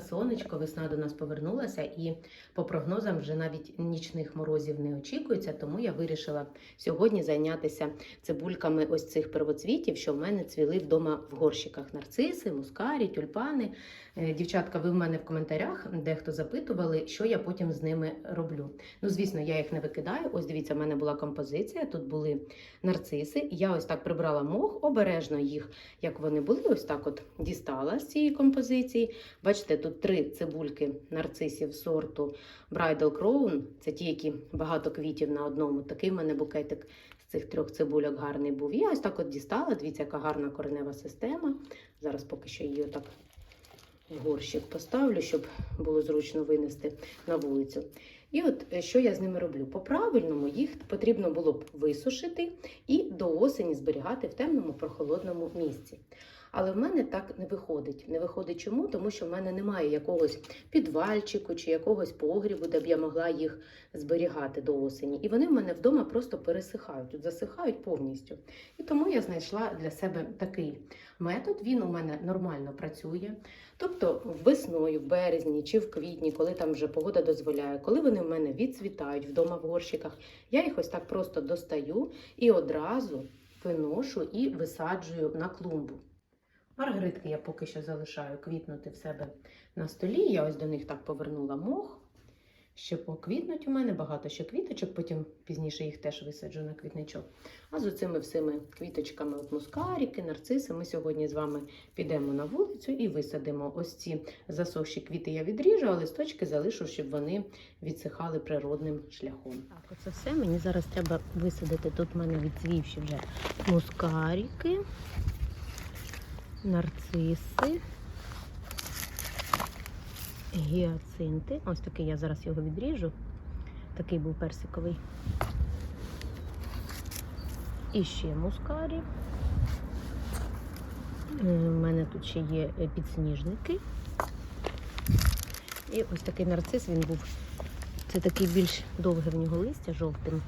Сонечко, весна до нас повернулася, і по прогнозам вже навіть нічних морозів не очікується. Тому я вирішила сьогодні зайнятися цибульками ось цих первоцвітів, що в мене цвіли вдома в горщиках: нарциси, мускарі, тюльпани. Е, Дівчатка, ви в мене в коментарях дехто запитували, що я потім з ними роблю. Ну, звісно, я їх не викидаю. Ось дивіться, в мене була композиція. Тут були нарциси. Я ось так прибрала мох, обережно їх, як вони були, ось так от дістала з цієї композиції. Бачите, тут три цибульки нарцисів сорту Bridal Crown. Це ті, які багато квітів на одному. Такий в мене букетик з цих трьох цибульок гарний був. Я ось так от дістала. Дивіться, яка гарна коренева система. Зараз поки що її отак в горщик поставлю, щоб було зручно винести на вулицю. І от е, що я з ними роблю? По-правильному їх потрібно було б висушити і до осені зберігати в темному прохолодному місці. Але в мене так не виходить. Не виходить чому? Тому що в мене немає якогось підвальчику чи якогось погрібу, де б я могла їх зберігати до осені. І вони в мене вдома просто пересихають, засихають повністю. І тому я знайшла для себе такий метод. Він у мене нормально працює. Тобто весною, в березні чи в квітні, коли там вже погода дозволяє, коли вони в мене відцвітають вдома в горщиках, я їх ось так просто достаю і одразу виношу і висаджую на клумбу. Маргаритки я поки що залишаю квітнути в себе на столі. Я ось до них так повернула мох. Ще поквітнуть у мене багато ще квіточок, потім пізніше їх теж висаджу на квітничок. А з оцими всіми квіточками, от мускаріки, нарциси, ми сьогодні з вами підемо на вулицю і висадимо. Ось ці засохші квіти я відріжу, а листочки залишу, щоб вони відсихали природним шляхом. Так, оце все. Мені зараз треба висадити. Тут в мене відцвівші вже мускаріки нарциси, гіацинти. Ось такий я зараз його відріжу. Такий був персиковий. І ще мускарі. У мене тут ще є е, підсніжники. І ось такий нарцис, він був. Це такий більш довге в нього листя жовтим.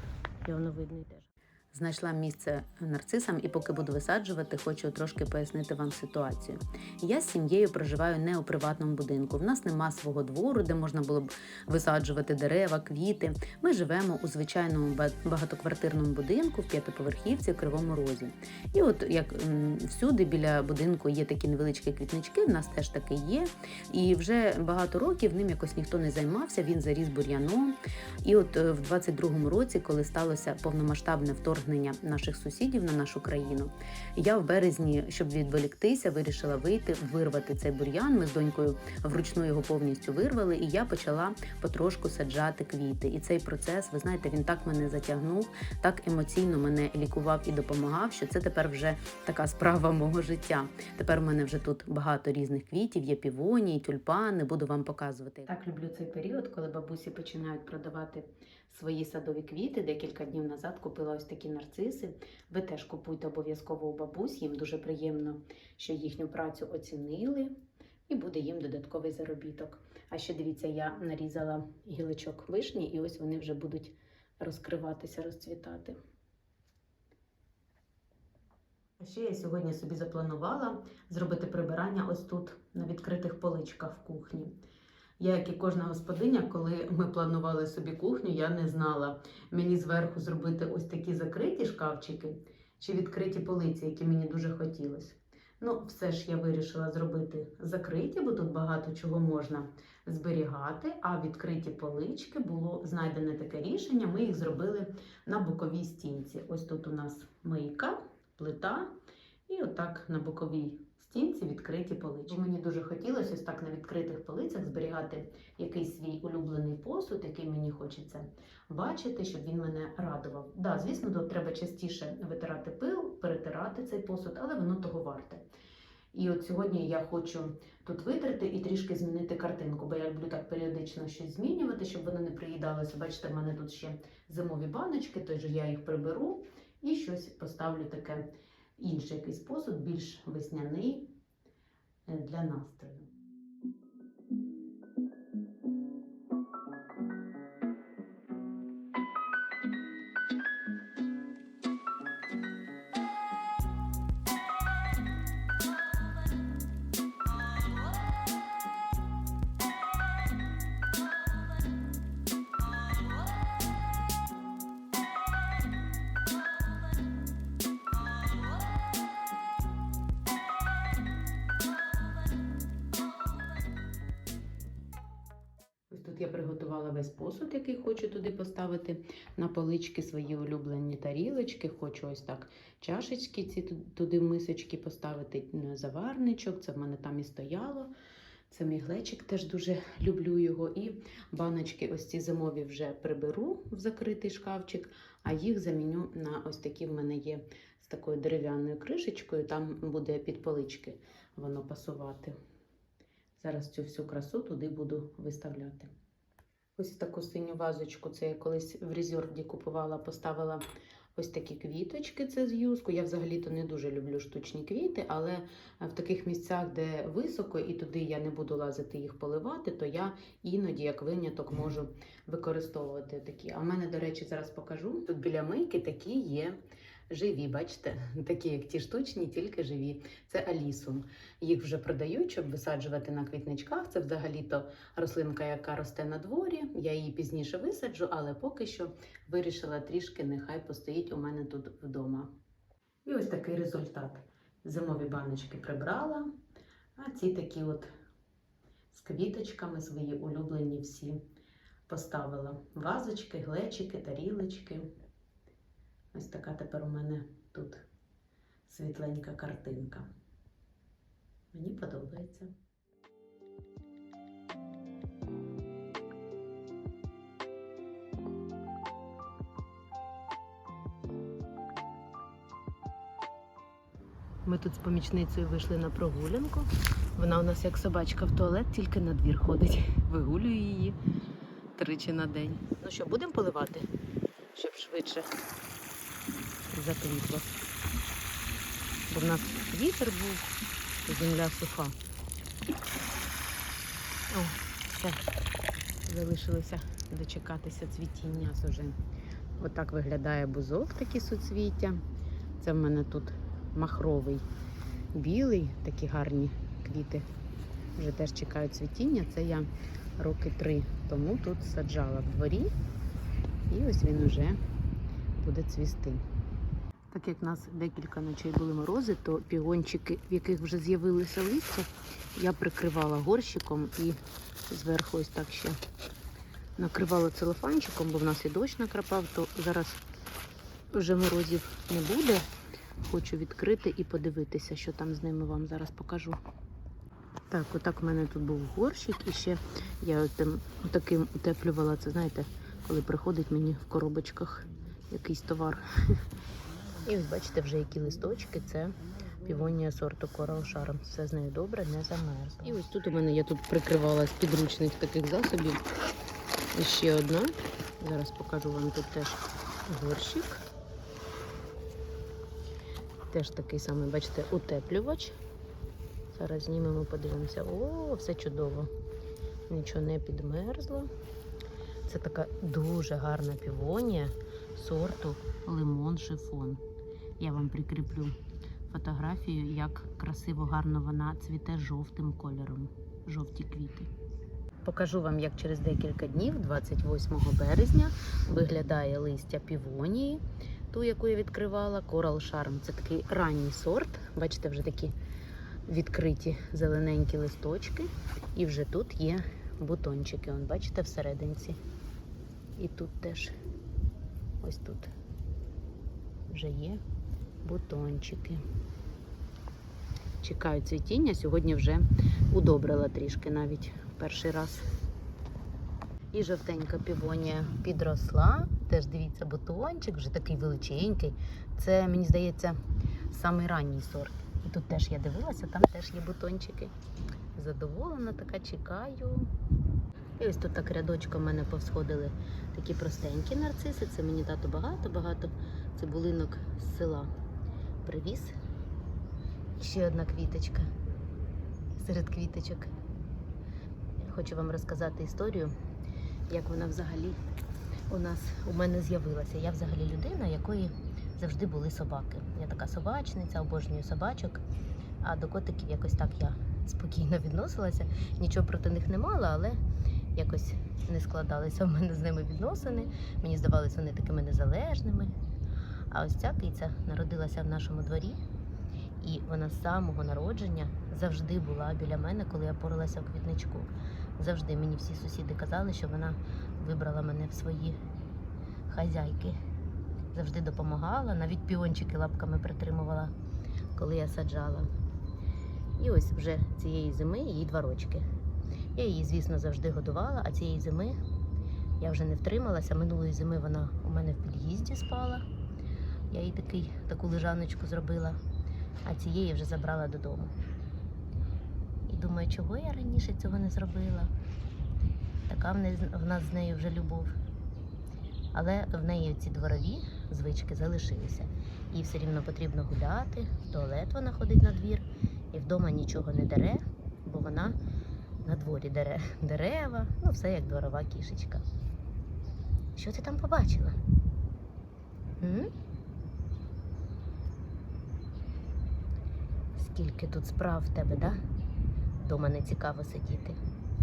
Воно видно теж. Знайшла місце нарцисам, і поки буду висаджувати, хочу трошки пояснити вам ситуацію. Я з сім'єю проживаю не у приватному будинку. В нас нема свого двору, де можна було б висаджувати дерева, квіти. Ми живемо у звичайному багатоквартирному будинку в п'ятиповерхівці в Кривому Розі. І от як всюди біля будинку є такі невеличкі квітнички, в нас теж таке є. І вже багато років ним якось ніхто не займався. Він заріс бур'яном. І от е, в 22-му році, коли сталося повномасштабне вторгнення наших сусідів на нашу країну, я в березні, щоб відволіктися, вирішила вийти, вирвати цей бур'ян. Ми з донькою вручну його повністю вирвали, і я почала потрошку саджати квіти. І цей процес, ви знаєте, він так мене затягнув, так емоційно мене лікував і допомагав, що це тепер вже така справа мого життя. Тепер у мене вже тут багато різних квітів, є півонії, тюльпани. Буду вам показувати. Так люблю цей період, коли бабусі починають продавати свої садові квіти. Декілька днів назад купила ось такі нарциси. Ви теж купуйте обов'язково у бабусь. Їм дуже приємно, що їхню працю оцінили, і буде їм додатковий заробіток. А ще дивіться, я нарізала гілочок вишні, і ось вони вже будуть розкриватися, розцвітати. Ще я сьогодні собі запланувала зробити прибирання ось тут, на відкритих поличках в кухні. Я, як і кожна господиня, коли ми планували собі кухню, я не знала мені зверху зробити ось такі закриті шкафчики чи відкриті полиці, які мені дуже хотілося. Ну, все ж я вирішила зробити закриті, бо тут багато чого можна зберігати. А відкриті полички було знайдене таке рішення. Ми їх зробили на боковій стінці. Ось тут у нас мийка, плита, і отак на боковій стінці відкриті полички. Мені дуже хотілося ось так на відкритих полицях зберігати якийсь свій улюблений посуд, який мені хочеться бачити, щоб він мене радував. Да, звісно, тут треба частіше витирати пил, перетирати цей посуд, але воно того варте. І от сьогодні я хочу тут витерти і трішки змінити картинку, бо я люблю так періодично щось змінювати, щоб воно не приїдалося. Бачите, в мене тут ще зимові баночки, тож я їх приберу і щось поставлю таке інший якийсь посуд, більш весняний е, для настрою. Я приготувала весь посуд, який хочу туди поставити на полички свої улюблені тарілочки. Хочу ось так чашечки, ці ту- туди мисочки поставити заварничок. Це в мене там і стояло. Це мій глечик, теж дуже люблю його. І баночки, ось ці зимові вже приберу в закритий шкафчик, а їх заміню на ось такі в мене є з такою дерев'яною кришечкою. Там буде під полички воно пасувати. Зараз цю всю красу туди буду виставляти. Ось таку синю вазочку, це я колись в резервді купувала, поставила ось такі квіточки, це з юску. Я взагалі-то не дуже люблю штучні квіти, але в таких місцях, де високо, і туди я не буду лазити їх поливати, то я іноді, як виняток, можу використовувати такі. А в мене, до речі, зараз покажу. Тут біля мийки такі є живі, бачите, такі як ті штучні, тільки живі. Це алісум. Їх вже продають, щоб висаджувати на квітничках. Це взагалі-то рослинка, яка росте на дворі. Я її пізніше висаджу, але поки що вирішила трішки, нехай постоїть у мене тут вдома. І ось такий результат. Зимові баночки прибрала, а ці такі от з квіточками свої улюблені всі поставила. Вазочки, глечики, тарілочки. Ось така тепер у мене тут світленька картинка. Мені подобається. Ми тут з помічницею вийшли на прогулянку. Вона у нас як собачка в туалет, тільки на двір ходить. Вигулюю її тричі на день. Ну що, будемо поливати, щоб швидше Бо в нас вітер був, земля суха. О, все. Залишилося дочекатися цвітіння сужин. Отак виглядає бузок, такі суцвіття. Це в мене тут махровий білий, такі гарні квіти. Вже теж чекають цвітіння. Це я роки три тому тут саджала в дворі. І ось він уже буде цвісти. Так як в нас декілька ночей були морози, то пігончики, в яких вже з'явилися листя, я прикривала горщиком і зверху ось так ще накривала целофанчиком, бо в нас і дощ накрапав, то зараз вже морозів не буде. Хочу відкрити і подивитися, що там з ними вам зараз покажу. Так, отак в мене тут був горщик, і ще я отим, отаким утеплювала це, знаєте, коли приходить мені в коробочках якийсь товар. І ось бачите, вже які листочки, це півонія сорту Coral Charm. Все з нею добре, не замерзло. І ось тут у мене я тут прикривала з підручних таких засобів. І ще одна. Зараз покажу вам тут теж горщик. Теж такий самий, бачите, утеплювач. Зараз знімемо, подивимося. О, все чудово. Нічого не підмерзло. Це така дуже гарна півонія сорту лимон шифон. Я вам прикріплю фотографію, як красиво, гарно вона цвіте жовтим кольором. Жовті квіти. Покажу вам, як через декілька днів, 28 березня, виглядає листя півонії, ту, яку я відкривала, Coral Charm. Це такий ранній сорт. Бачите, вже такі відкриті зелененькі листочки. І вже тут є бутончики. Он, бачите, всерединці. І тут теж ось тут вже є бутончики. Чекаю цвітіння. Сьогодні вже удобрила трішки навіть перший раз. І жовтенька півонія підросла. Теж дивіться, бутончик, вже такий величенький. Це, мені здається, самий ранній сорт. І тут теж я дивилася, там теж є бутончики. Задоволена така, чекаю. І ось тут так рядочком в мене повсходили такі простенькі нарциси. Це мені тато багато-багато цибулинок з села привіз. Ще одна квіточка серед квіточок. Хочу вам розказати історію, як вона взагалі у нас у мене з'явилася. Я взагалі людина, якої завжди були собаки. Я така собачниця, обожнюю собачок. А до котиків якось так я спокійно відносилася. Нічого проти них не мала, але якось не складалися в мене з ними відносини. Мені здавалися вони такими незалежними. А ось ця киця народилася в нашому дворі, і вона з самого народження завжди була біля мене, коли я поралася в квітничку. Завжди мені всі сусіди казали, що вона вибрала мене в свої хазяйки. Завжди допомагала, навіть піончики лапками притримувала, коли я саджала. І ось вже цієї зими їй два рочки. Я її, звісно, завжди годувала, а цієї зими я вже не втрималася. Минулої зими вона у мене в під'їзді спала. Я їй такий, таку лежаночку зробила, а цієї вже забрала додому. І думаю, чого я раніше цього не зробила. Така в нас з нею вже любов. Але в неї ці дворові звички залишилися. Їй все рівно потрібно гуляти, в туалет вона ходить на двір, і вдома нічого не дере, бо вона на дворі дерева, ну все як дворова кішечка. Що ти там побачила? М? Скільки тут справ в тебе, да? Дома не цікаво сидіти.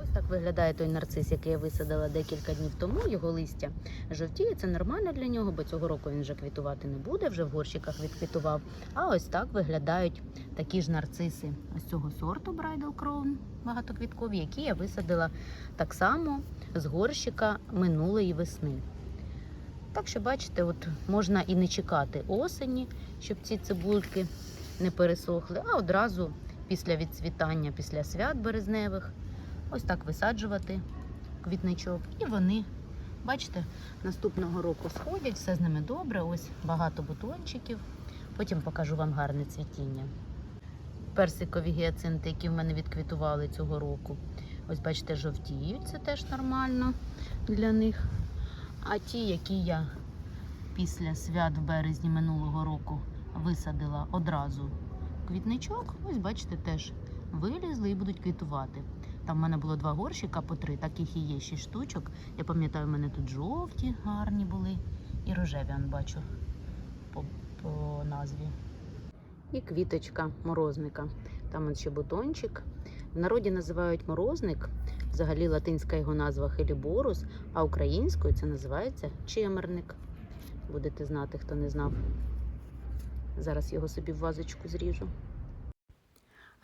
Ось так виглядає той нарцис, який я висадила декілька днів тому. Його листя жовтіє. Це нормально для нього, бо цього року він вже квітувати не буде, вже в горщиках відквітував. А ось так виглядають такі ж нарциси ось цього сорту Bridal Crown багатоквіткові, які я висадила так само з горщика минулої весни. Так що, бачите, от можна і не чекати осені, щоб ці цибульки не пересохли, а одразу після відцвітання, після свят березневих, ось так висаджувати квітничок. І вони, бачите, наступного року сходять, все з ними добре. Ось багато бутончиків. Потім покажу вам гарне цвітіння. Персикові гіацинти, які в мене відквітували цього року. Ось, бачите, жовтіють, це теж нормально для них. А ті, які я після свят в березні минулого року висадила одразу квітничок, ось бачите, теж вилізли і будуть квітувати. Там в мене було два горщика по три, таких і є шість штучок. Я пам'ятаю, в мене тут жовті гарні були і рожеві, он бачу по, по назві. І квіточка морозника. Там ще бутончик. В народі називають морозник. Взагалі латинська його назва хеліборус, а українською це називається чемерник. Будете знати, хто не знав. Зараз його собі в вазочку зріжу.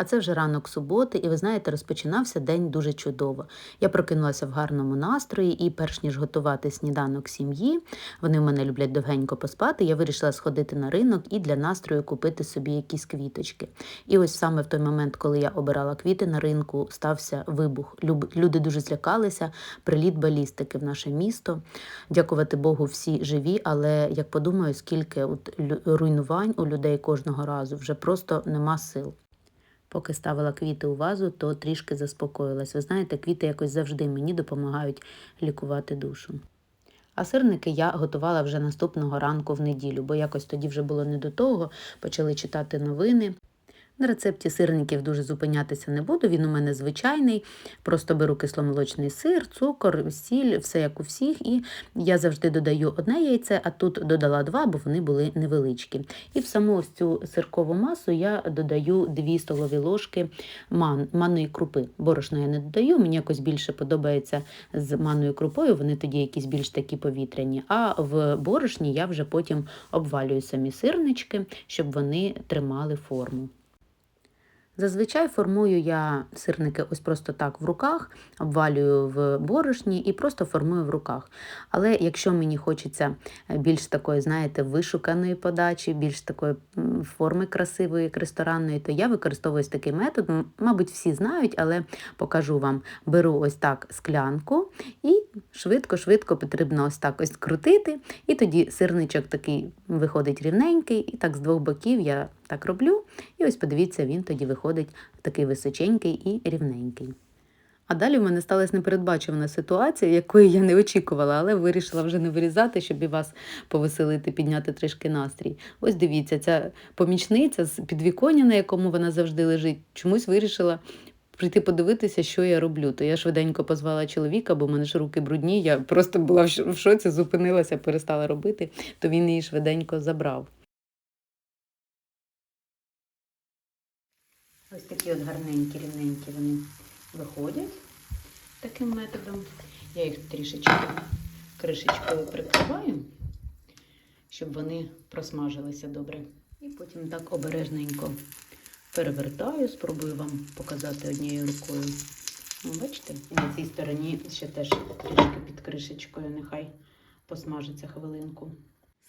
А це вже ранок суботи, і ви знаєте, розпочинався день дуже чудово. Я прокинулася в гарному настрої, і перш ніж готувати сніданок сім'ї, вони в мене люблять довгенько поспати. Я вирішила сходити на ринок і для настрою купити собі якісь квіточки. І ось саме в той момент, коли я обирала квіти на ринку, стався вибух. Люди дуже злякалися, приліт балістики в наше місто. Дякувати Богу, всі живі, але як подумаю, скільки от руйнувань у людей кожного разу вже просто нема сил. Поки ставила квіти у вазу, то трішки заспокоїлась. Ви знаєте, квіти якось завжди мені допомагають лікувати душу. А сирники я готувала вже наступного ранку в неділю, бо якось тоді вже було не до того, почали читати новини. На рецепті сирників дуже зупинятися не буду. Він у мене звичайний. Просто беру кисломолочний сир, цукор, сіль, все як у всіх. І я завжди додаю одне яйце, а тут додала два, бо вони були невеличкі. І в саму ось цю сиркову масу я додаю 2 столові ложки ман, манної крупи. Борошна я не додаю, мені якось більше подобається з манною крупою, вони тоді якісь більш такі повітряні. А в борошні я вже потім обвалюю самі сирнички, щоб вони тримали форму. Зазвичай формую я сирники ось просто так в руках, обвалюю в борошні і просто формую в руках. Але якщо мені хочеться більш такої, знаєте, вишуканої подачі, більш такої форми красивої, як ресторанної, то я використовую ось такий метод. Мабуть, всі знають, але покажу вам. Беру ось так склянку і швидко-швидко потрібно ось так ось крутити. І тоді сирничок такий виходить рівненький, і так з двох боків я так роблю. І ось подивіться, він тоді виходить такий височенький і рівненький. А далі в мене сталася непередбачувана ситуація, якої я не очікувала, але вирішила вже не вирізати, щоб і вас повеселити, підняти трішки настрій. Ось дивіться, ця помічниця з підвіконня, на якому вона завжди лежить, чомусь вирішила прийти подивитися, що я роблю. То я швиденько позвала чоловіка, бо в мене ж руки брудні. Я просто була в шоці, зупинилася, перестала робити, то він її швиденько забрав. Ось такі от гарненькі, рівненькі вони виходять таким методом. Я їх трішечки кришечкою прикриваю, щоб вони просмажилися добре. І потім так обережненько перевертаю, спробую вам показати однією рукою. Ну, Бачите, і на цій стороні ще теж трішки під кришечкою, нехай посмажиться хвилинку.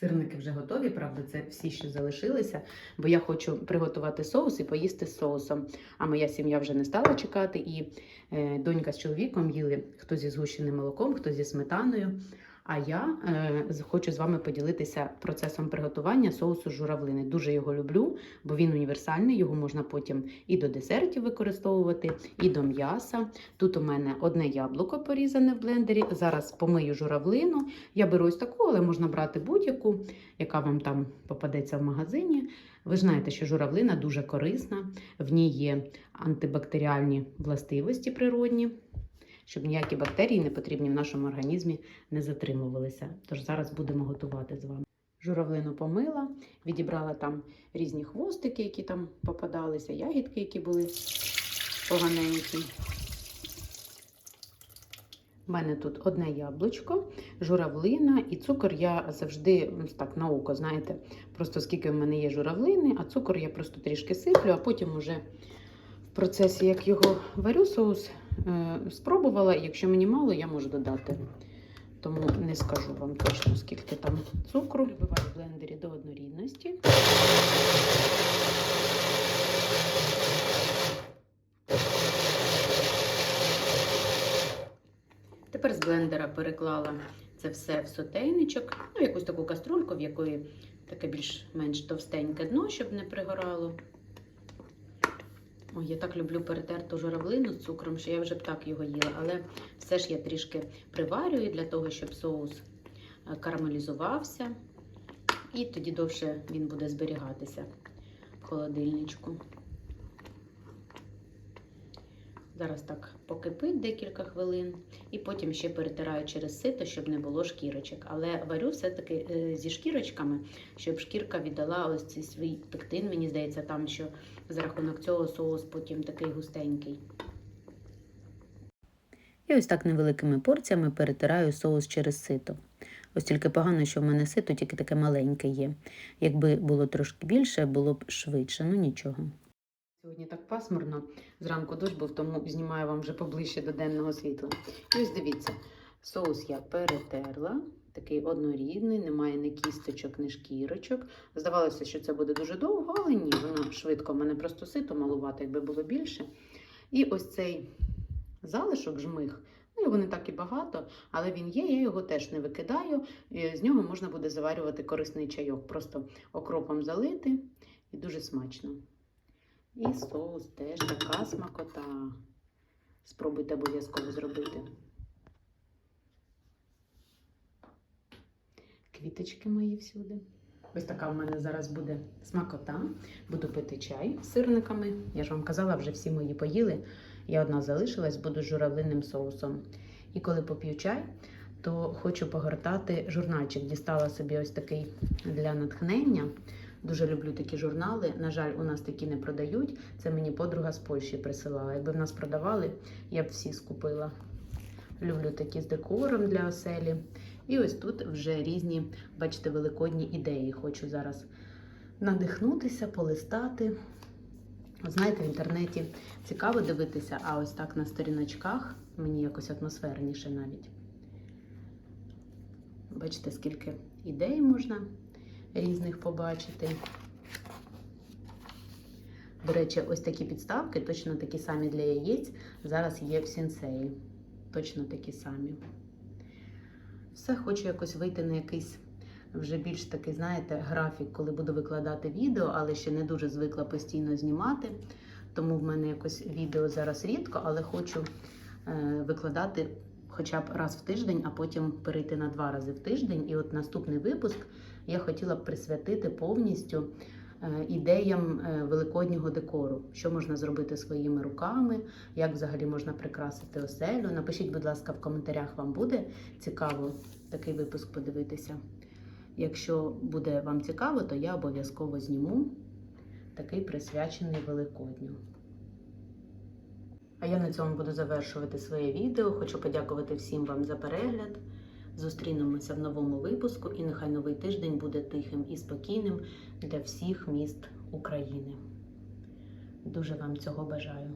Сирники вже готові, правда, це всі, що залишилися, бо я хочу приготувати соус і поїсти з соусом. А моя сім'я вже не стала чекати, і е, донька з чоловіком їли хто зі згущеним молоком, хто зі сметаною. А я е, хочу з вами поділитися процесом приготування соусу журавлини. Дуже його люблю, бо він універсальний, його можна потім і до десертів використовувати, і до м'яса. Тут у мене одне яблуко порізане в блендері. Зараз помию журавлину. Я беру ось таку, але можна брати будь-яку, яка вам там попадеться в магазині. Ви знаєте, що журавлина дуже корисна, в ній є антибактеріальні властивості природні, щоб ніякі бактерії не потрібні в нашому організмі не затримувалися. Тож зараз будемо готувати з вами. Журавлину помила, відібрала там різні хвостики, які там попадалися, ягідки, які були поганенькі. У мене тут одне яблучко, журавлина і цукор я завжди так на око, знаєте, просто скільки в мене є журавлини, а цукор я просто трішки сиплю, а потім уже в процесі, як його варю, соус спробувала. і Якщо мені мало, я можу додати. Тому не скажу вам точно, скільки там цукру. Вибиваю в блендері до однорідності. Тепер з блендера переклала це все в сотейничок, ну, якусь таку каструльку, в якої таке більш-менш товстеньке дно, щоб не пригорало. Ой, я так люблю перетерту журавлину з цукром, що я вже б так його їла, але все ж я трішки приварюю для того, щоб соус е, карамелізувався, і тоді довше він буде зберігатися в холодильничку. Зараз так покипить декілька хвилин, і потім ще перетираю через сито, щоб не було шкірочок. Але варю все-таки е, зі шкірочками, щоб шкірка віддала ось цей свій пектин. Мені здається, там що за рахунок цього соус потім такий густенький. І ось так невеликими порціями перетираю соус через сито. Ось тільки погано, що в мене сито тільки таке маленьке є. Якби було трошки більше, було б швидше, ну нічого. Сьогодні так пасмурно, зранку дощ був, тому знімаю вам вже поближче до денного світла. І ось дивіться, соус я перетерла, такий однорідний, немає ні кісточок, ні шкірочок. Здавалося, що це буде дуже довго, але ні, воно швидко. У мене просто сито малувати, якби було більше. І ось цей залишок жмих. Ну, його не так і багато, але він є, я його теж не викидаю. З нього можна буде заварювати корисний чайок. Просто окропом залити і дуже смачно. І соус теж така смакота. Спробуйте обов'язково зробити. Квіточки мої всюди. Ось така в мене зараз буде смакота. Буду пити чай з сирниками. Я ж вам казала, вже всі мої поїли. Я одна залишилась, буду журавлиним соусом. І коли поп'ю чай, то хочу погортати журнальчик. Дістала собі ось такий для натхнення. Дуже люблю такі журнали. На жаль, у нас такі не продають. Це мені подруга з Польщі присилала. Якби в нас продавали, я б всі скупила. Люблю такі з декором для оселі. І ось тут вже різні, бачите, великодні ідеї. Хочу зараз надихнутися, полистати. Знаєте, в інтернеті цікаво дивитися, а ось так на сторіночках мені якось атмосферніше навіть. Бачите, скільки ідей можна різних побачити. До речі, ось такі підставки, точно такі самі для яєць, зараз є в сінсеї. Точно такі самі. Все, хочу якось вийти на якийсь вже більш такий, знаєте, графік, коли буду викладати відео, але ще не дуже звикла постійно знімати. Тому в мене якось відео зараз рідко, але хочу е, викладати хоча б раз в тиждень, а потім перейти на два рази в тиждень. І от наступний випуск я хотіла б присвятити повністю е, ідеям е, великоднього декору, що можна зробити своїми руками, як взагалі можна прикрасити оселю. Напишіть, будь ласка, в коментарях вам буде цікаво такий випуск подивитися. Якщо буде вам цікаво, то я обов'язково зніму такий присвячений Великодню. А я на цьому буду завершувати своє відео. Хочу подякувати всім вам за перегляд. Зустрінемося в новому випуску, і нехай новий тиждень буде тихим і спокійним для всіх міст України. Дуже вам цього бажаю.